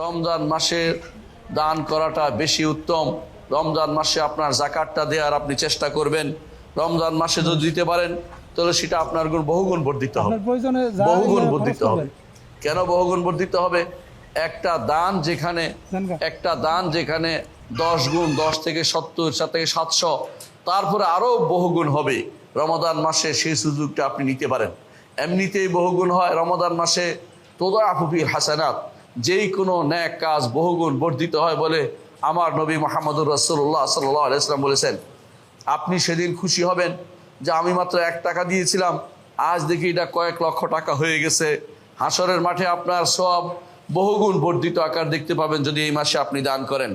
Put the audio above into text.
রমজান মাসে দান করাটা বেশি উত্তম। রমজান মাসে আপনার জাকাতটা দেওয়ার আপনি চেষ্টা করবেন। রমজান মাসে যদি দিতে পারেন তাহলে সেটা আপনার গুণ বহুগুণ বর্ধিত হবে। বহুগুণ বর্ধিত হবে। কেন বহুগুণ বর্ধিত হবে? একটা দান যেখানে একটা দান যেখানে দশ গুণ দশ থেকে সত্তর সাত থেকে সাতশো তারপরে আরও বহুগুণ হবে। রমাদান মাসে সেই সুযোগটা আপনি নিতে পারেন। এমনিতেই বহুগুণ হয়। রমাদান মাসে তোদা আফুফির হাসানাত। যেই কোনো ন্যাক কাজ বহুগুণ বর্ধিত হয় বলে আমার নবী মোহাম্মদুর রসুল্লাহ সাল্লাহ আলাইসলাম বলেছেন। আপনি সেদিন খুশি হবেন যে আমি মাত্র এক টাকা দিয়েছিলাম, আজ দেখি এটা কয়েক লক্ষ টাকা হয়ে গেছে। হাসরের মাঠে আপনার সব বহুগুণ বর্ধিত আকার দেখতে পাবেন যদি এই মাসে আপনি দান করেন।